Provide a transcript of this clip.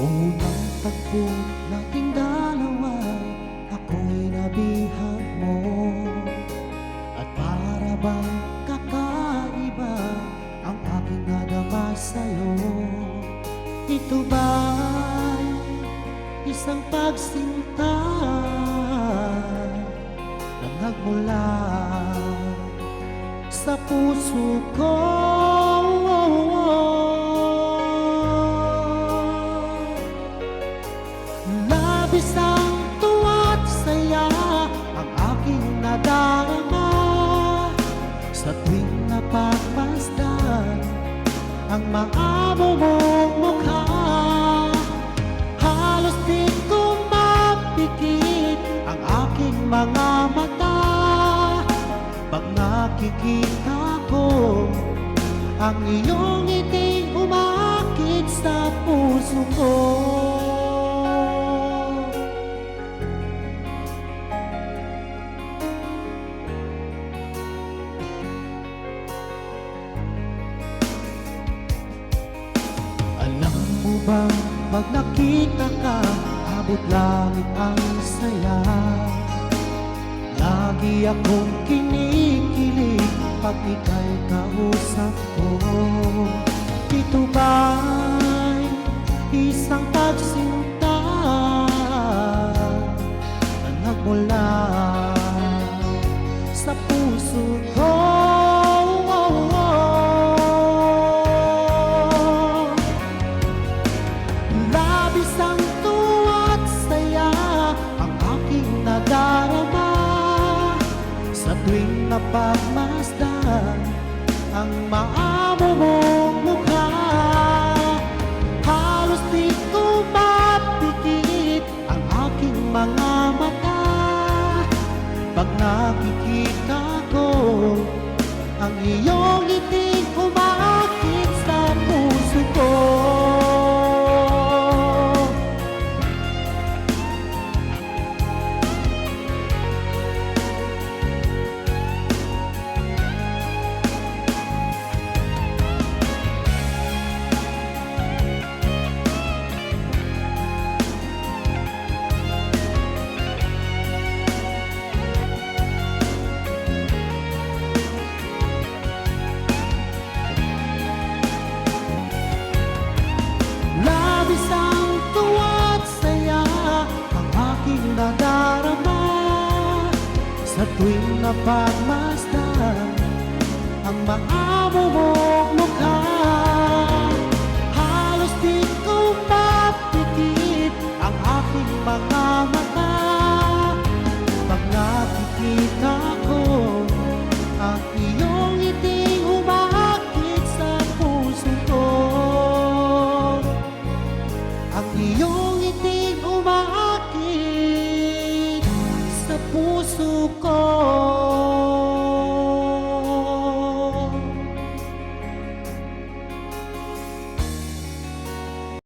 Unang tagpo nating dalawa Ako'y nabihag mo. At para bang kakaiba Ang aking nadama sa'yo? Ito ba'y isang pagsinta Na nagmula sa puso ko Ang maamo mong mukha. Halos di ko mapikit Ang aking mga mata. Pag nakikita ko Ang iyong ngiti umakit sa puso ko bang pag nakita ka Abot langit ang saya. Lagi akong kinikilig Pag ika'y kausap ko. Ito ba'y isang pagsinta Na nagmula tuwing napagmasdan Ang maamo mong Sa tuwing napagmasdan Ang maamo mong mukha Halos di ko mapikit Ang aking mga mata. Pag nakikita ko Ang iyong ngiti umakit sa puso ko ang iyong ngiti umaakit sa puso ko